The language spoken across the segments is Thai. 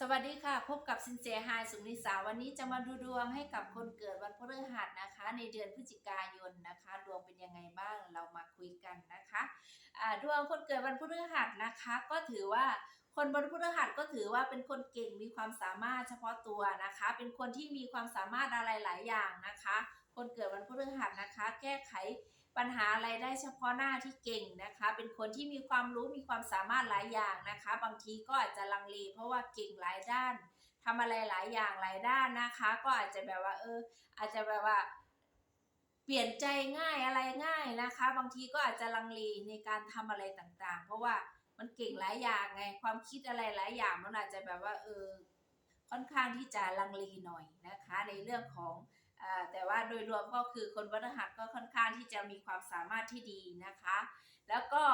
สวัสดีค่ะ พบกับสินเจไฮสุนิสาวันนี้จะมาดูดวงให้กับคนเกิดวันพฤหัสนะคะ ในเดือนพฤศจิกายนนะคะ ดวงเป็นยังไงบ้างเรามาคุยกันนะคะอ่าดวงคนเกิดวันพฤหัสนะคะ ก็ถือว่าคนวันพฤหัสก็ถือว่าเป็นคนเก่งมีความสามารถเฉพาะตัวนะคะ เป็นคนที่มีความสามารถอะไรหลายอย่างนะคะ คนเกิดวันพฤหัสนะคะ แก้ไข ปัญหาอะไรได้เฉพาะหน้าที่เก่งนะคะ เป็นคนที่มีความรู้มีความสามารถหลายอย่างนะคะ บางทีก็อาจจะลังเลเพราะว่าเก่งหลายด้านทำอะไรหลายอย่างหลายด้านนะคะ ก็อาจจะแบบว่าเออ อาจจะแบบว่า เปลี่ยนใจง่ายอะไรง่ายนะคะ บางทีก็อาจจะลังเลในการทำอะไรต่างๆ เพราะว่ามันเก่งหลายอย่างไง ความคิดอะไรหลายอย่างมันอาจจะแบบว่าเออค่อนข้างที่จะลังเลหน่อยนะคะ ในเรื่องของ แต่ว่าโดยรวมก็คือคนวัฒหัสก็ค่อนข้างที่จะมีความสามารถที่ดีนะคะ แล้วก็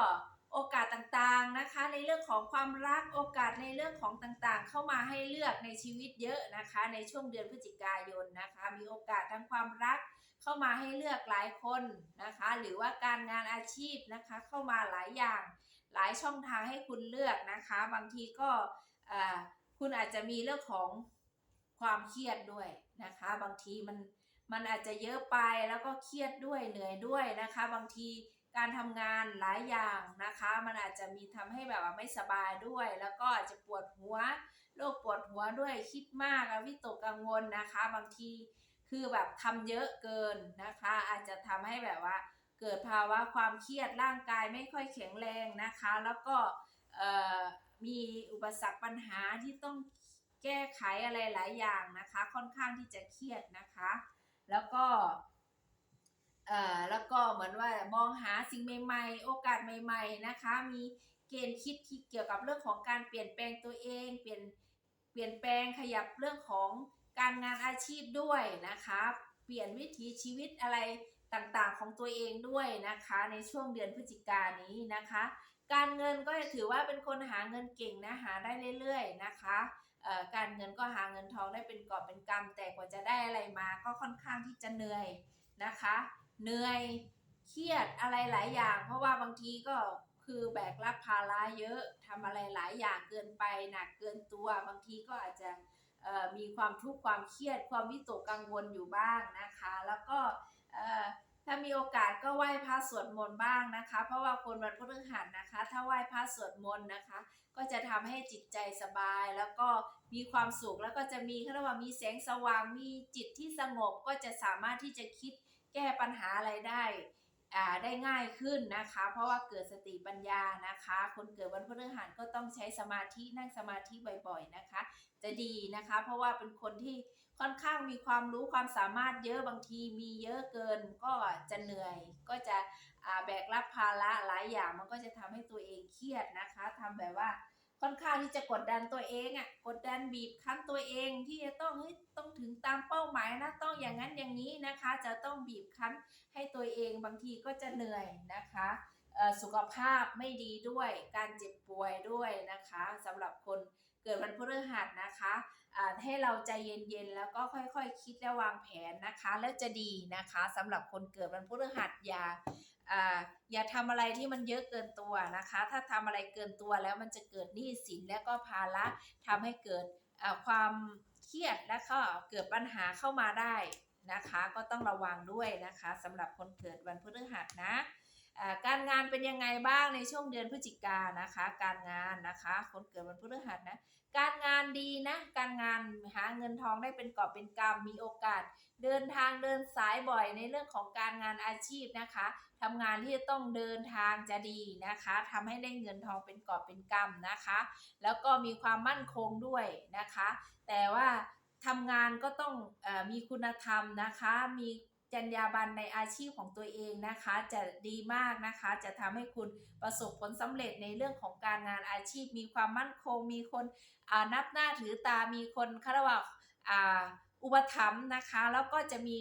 โอกาสต่างๆนะคะในเรื่องของความรักโอกาสในเรื่องของต่างๆ เข้ามาให้เลือกในชีวิตเยอะนะคะ ในช่วงเดือนพฤศจิกายนนะคะ มีโอกาสทั้งความรักเข้ามาให้เลือกหลายคนนะคะ หรือว่าการงานอาชีพนะคะเข้ามาหลายอย่างหลายช่องทางให้คุณเลือกนะคะ บางทีก็คุณอาจจะมีเรื่องของความเครียดด้วยนะคะ บางทีมัน มันอาจจะเยอะไปแล้วก็เครียดด้วยเหนื่อยด้วยนะคะ บางทีการทำงานหลายอย่างนะคะ มันอาจจะมีทำให้แบบว่าไม่สบายด้วย แล้วก็อาจจะปวดหัวโรคปวดหัวด้วยคิดมากวิตกกังวลนะคะ บางทีคือแบบทำเยอะเกินนะคะ อาจจะทำให้แบบว่า เกิดภาวะความเครียดร่างกายไม่ค่อยแข็งแรงนะคะ แล้วก็มีอุปสรรคปัญหาที่ต้องแก้ไขอะไรหลายอย่างนะคะ ค่อนข้างที่จะเครียดนะคะ แล้วก็เอ่อแล้วก็เหมือนว่ามองหาสิ่งใหม่ๆ โอกาสใหม่ๆนะคะ มีเกณฑ์คิดที่เกี่ยวกับเรื่องของการเปลี่ยนแปลงตัวเอง เปลี่ยนเปลี่ยนแปลงขยับเรื่องของการงานอาชีพด้วยนะคะ เปลี่ยนวิถีชีวิตอะไรต่างๆของตัวเองด้วยนะคะ ในช่วงเดือนพฤศจิกายนนี้นะคะ การเงินก็ถือว่าเป็นคนหาเงินเก่งนะหาได้เรื่อยๆนะคะ การเงินก็หาเงินทองได้เป็นกอบเป็นกำแต่กว่าจะได้อะไรมาก็ค่อนข้างที่จะเหนื่อยนะคะ เหนื่อยเครียดอะไรหลายอย่าง เพราะว่าบางทีก็คือแบกรับภาระเยอะทำอะไรหลายอย่างเกินไปหนักเกินตัว บางทีก็อาจจะมีความทุกข์ความเครียดความวิตกกังวลอยู่บ้างนะคะ แล้วก็ ถ้ามีโอกาสก็ไหว้พระสวดมนต์บ้างนะคะ เพราะว่าคนวันพฤหัสนะคะ ถ้าไหว้พระสวดมนต์นะคะ ก็จะทำให้จิตใจสบายแล้วก็มีความสุขแล้วก็จะมีเขาเรียกว่ามีแสงสว่างมีจิตที่สงบก็จะสามารถที่จะคิดแก้ปัญหาอะไรได้ได้ง่ายขึ้นนะคะ เพราะว่าเกิดสติปัญญานะคะ คนเกิดวันพฤหัสก็ต้องใช้สมาธินั่งสมาธิบ่อยๆนะคะ จะดีนะคะ เพราะว่าเป็นคนที่ ค่อนข้างมีความรู้ความสามารถเยอะบางทีมีเยอะเกินก็จะเหนื่อย ก็จะแบกรับภาระหลายอย่างมันก็จะทำให้ตัวเองเครียดนะคะทำแบบว่าค่อนข้างที่จะกดดันตัวเองอะ่ะกดดันบีบคั้นตัวเองที่จะต้องเฮ้ยต้องถึงตามเป้าหมายนะต้องอย่างนั้นอย่างนี้นะคะ จะต้องบีบคั้นให้ตัวเองบางทีก็จะเหนื่อยนะคะสุขภาพไม่ดีด้วยการเจ็บป่วยด้วยนะคะสำหรับคนเกิดวันพฤหัสนะคะ ให้เราใจเย็นๆ แล้วก็ค่อยๆคคิดและวางแผนนะคะ แล้วจะดีนะคะสำหรับคนเกิดวันพฤหัสอย่าอย่าทำอะไรที่มันเยอะเกินตัวนะคะ ถ้าทำอะไรเกินตัวแล้วมันจะเกิดหนี้สินและก็ภาระทำให้เกิดความเครียดและก็เกิดปัญหาเข้ามาได้นะคะ ก็ต้องระวังด้วยนะคะสำหรับคนเกิดวันพฤหัสนะ การงานเป็นยังไงบ้างในช่วงเดือนพฤศจิกานะคะ การงานนะคะ คนเกิดวันพฤหัสนะ การงานดีนะ การงานหาเงินทองได้เป็นกอบเป็นกำมีโอกาส เดินทางเดินสายบ่อยในเรื่องของการงานอาชีพนะคะทำงานที่จะต้องเดินทางจะดีนะคะทำให้ได้เงินทองเป็นกอบเป็นกำนะคะ แล้วก็มีความมั่นคงด้วยนะคะ แต่ว่าทำงานก็ต้องอมีคุณธรรมนะคะ มี จรรยาบรรณในอาชีพของตัวเองนะคะ จะดีมากนะคะ จะทำให้คุณประสบผลสำเร็จในเรื่องของการงานอาชีพ มีความมั่นคง มีคนนับหน้าถือตา มีคนคารวะอุปถัมภ์นะคะ แล้วก็จะมี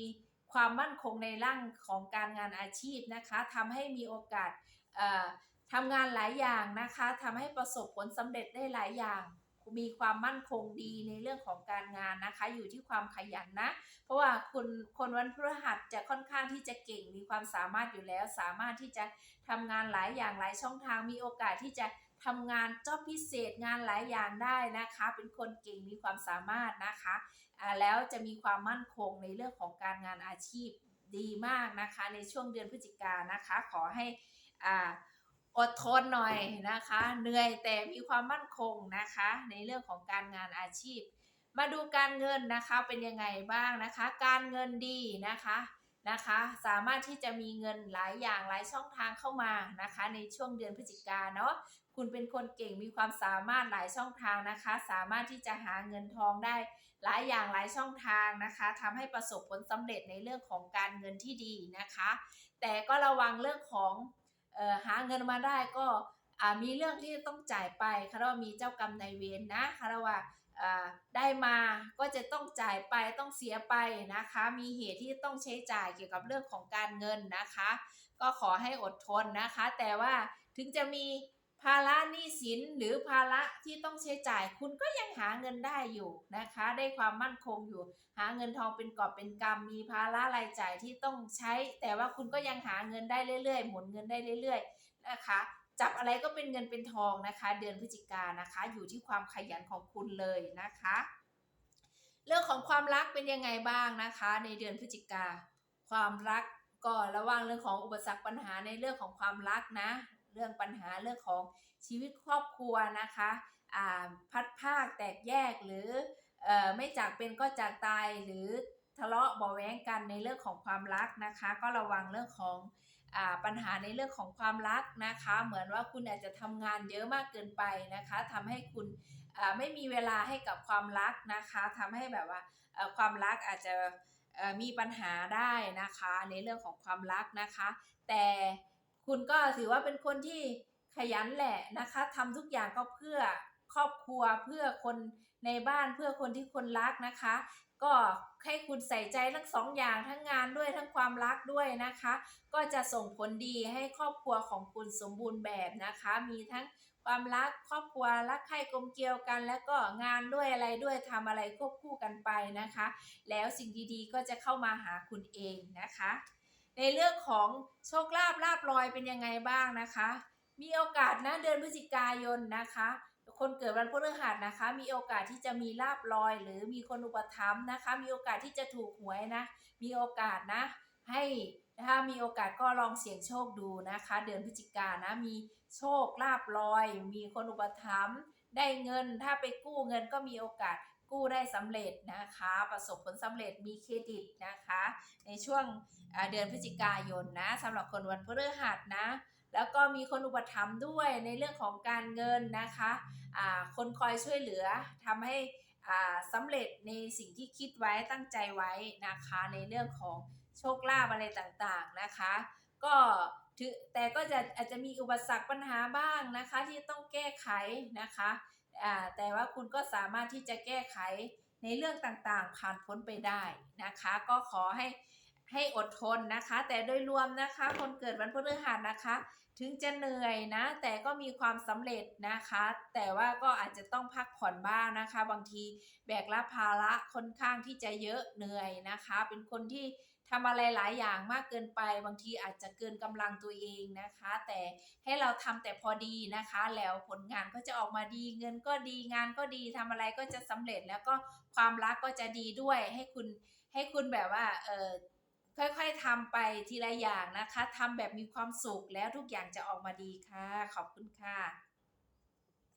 ความมั่นคงในร่างของการงานอาชีพนะคะทำให้มีโอกาสทำงานหลายอย่างนะคะทำให้ประสบผลสำเร็จได้หลายอย่าง มีความมั่นคงดีในเรื่องของการงานนะคะ อยู่ที่ความขยันนะ เพราะว่าคนคนวันพฤหัสจะค่อนข้างที่จะเก่ง มีความสามารถอยู่แล้ว สามารถที่จะทำงานหลายอย่างหลายช่องทาง มีโอกาสที่จะทำงานจอบพิเศษงานหลายอย่างได้นะคะ เป็นคนเก่งมีความสามารถนะคะอ่าแล้วจะมีความมั่นคงในเรื่องของการงานอาชีพดีมากนะคะ ในช่วงเดือนพฤศจิกานะคะ ขอให้อ่า อดทนหน่อยนะคะ เหนื่อยแต่มีความมั่นคงนะคะ ในเรื่องของการงานอาชีพ มาดูการเงินนะคะเป็นยังไงบ้างนะคะ การเงินดีนะคะนะคะ สามารถที่จะมีเงินหลายอย่างหลายช่องทางเข้ามานะคะ ในช่วงเดือนพฤศจิกาเนาะคุณเป็นคนเก่งมีความสามารถหลายช่องทางนะคะ สามารถที่จะหาเงินทองได้หลายอย่างหลายช่องทางนะคะทำให้ประสบผลสำเร็จในเรื่องของการเงินที่ดีนะคะ แต่ก็ระวังเรื่องของ หาเงินมาได้ก็มีเรื่องที่ต้องจ่ายไปคาราว่ามีเจ้ากรรมนายเวรนะคาราว่าได้มาก็จะต้องจ่ายไปต้องเสียไปนะคะ มีเหตุที่ต้องใช้จ่ายเกี่ยวกับเรื่องของการเงินนะคะ ก็ขอให้อดทนนะคะ แต่ว่าถึงจะมี ภาระหนี้สินหรือภาระที่ต้องใช้จ่าย คุณก็ยังหาเงินได้อยู่นะคะ ได้ความมั่นคงอยู่ หาเงินทองเป็นกอบเป็นกำมีภาระรายจ่ายที่ต้องใช้ แต่ว่าคุณก็ยังหาเงินได้เรื่อยๆ หมุนเงินได้เรื่อย ๆ นะคะจับอะไรก็เป็นเงินเป็นทองนะคะ เดือนพฤศจิกานะคะ อยู่ที่ความขยันของคุณเลยนะคะ เรื่องของความรักเป็นยังไงบ้างนะคะ ในเดือนพฤศจิกา ความรักก็ระวังเรื่องของอุปสรรคปัญหาในเรื่องของความรักนะ รื่องปัญหาเรื่องของชีวิตครอบครัวนะคะอ่าพัดภาคแตกแยกหรือเอ่อไม่จากเป็นก็จากตายหรือทะเลาะเบาแว้งกันในเรื่องของความรักนะคะ ก็ระวังเรื่องของอ่าปัญหาในเรื่องของความรักนะคะ เหมือนว่าคุณอาจจะทำงานเยอะมากเกินไปนะคะทำให้คุณอ่าไม่มีเวลาให้กับความรักนะคะทำให้แบบว่าอ่อความรักอาจจะอ่อมีปัญหาได้นะคะ ในเรื่องของความรักนะคะ แต่ คุณก็ถือว่าเป็นคนที่ขยันแหละนะคะทำทุกอย่างก็เพื่อครอบครัวเพื่อคนในบ้านเพื่อคนที่คนรักนะคะ ก็ให้คุณใส่ใจทั้งสองอย่างทั้งงานด้วยทั้งความรักด้วยนะคะ ก็จะส่งผลดีให้ครอบครัวของคุณสมบูรณ์แบบนะคะ มีทั้งความรักครอบครัวรักใคร่กลมเกลียวกัน แล้วก็งานด้วยอะไรด้วยทำอะไรควบคู่กันไปนะคะ แล้วสิ่งดีๆก็จะเข้ามาหาคุณเองนะคะ ในเรื่องของโชคลาภลาบลอยเป็นยังไงบ้างนะคะ มีโอกาสนะเดือนพฤศจิกายนนะคะ คนเกิดวันพฤหัสนะคะ มีโอกาสที่จะมีลาบลอย หรือมีคนอุปถัมภ์นะคะ มีโอกาสที่จะถูกหวยนะ มีโอกาสนะให้ถ้ามีโอกาสก็ลองเสี่ยงโชคดูนะคะ เดือนพฤศจิกานะมีโชคลาบลอย มีคนอุปถัมภ์ได้เงินถ้าไปกู้เงินก็มีโอกาส กู้ได้สำเร็จนะคะ ประสบผลสำเร็จมีเครดิตนะคะ ในช่วงเดือนพฤศจิกายนนะสำหรับคนวันพฤหัสนะ แล้วก็มีคนอุปถัมภ์ด้วยในเรื่องของการเงินนะคะอ่าคนคอยช่วยเหลือทำให้อ่าสำเร็จในสิ่งที่คิดไว้ตั้งใจไว้นะคะ ในเรื่องของโชคลาภอะไรต่างๆนะคะ ก็ถือแต่ก็จะอาจจะมีอุปสรรคปัญหาบ้างนะคะ ที่ต้องแก้ไขนะคะ แต่ว่าคุณก็สามารถที่จะแก้ไขในเรื่องต่างๆ ผ่านพ้นไปได้นะคะ ก็ขอให้ให้อดทนนะคะ แต่โดยรวมนะคะ คนเกิดวันพฤหัสนะคะ ถึงจะเหนื่อยนะ แต่ก็มีความสำเร็จนะคะ แต่ว่าก็อาจจะต้องพักผ่อนบ้างนะคะ บางทีแบกรับภาระค่อนข้างที่จะเยอะเหนื่อยนะคะ เป็นคนที่ ทำอะไรหลายอย่างมากเกินไป บางทีอาจจะเกินกำลังตัวเองนะคะ แต่ให้เราทำแต่พอดีนะคะ แล้วผลงานก็จะออกมาดี เงินก็ดีงานก็ดีทำอะไรก็จะสำเร็จแล้วก็ความรักก็จะดีด้วย ให้คุณให้คุณแบบว่าเออค่อยๆทำไปทีละอย่างนะคะทำแบบมีความสุขแล้วทุกอย่างจะออกมาดีค่ะ ขอบคุณค่ะ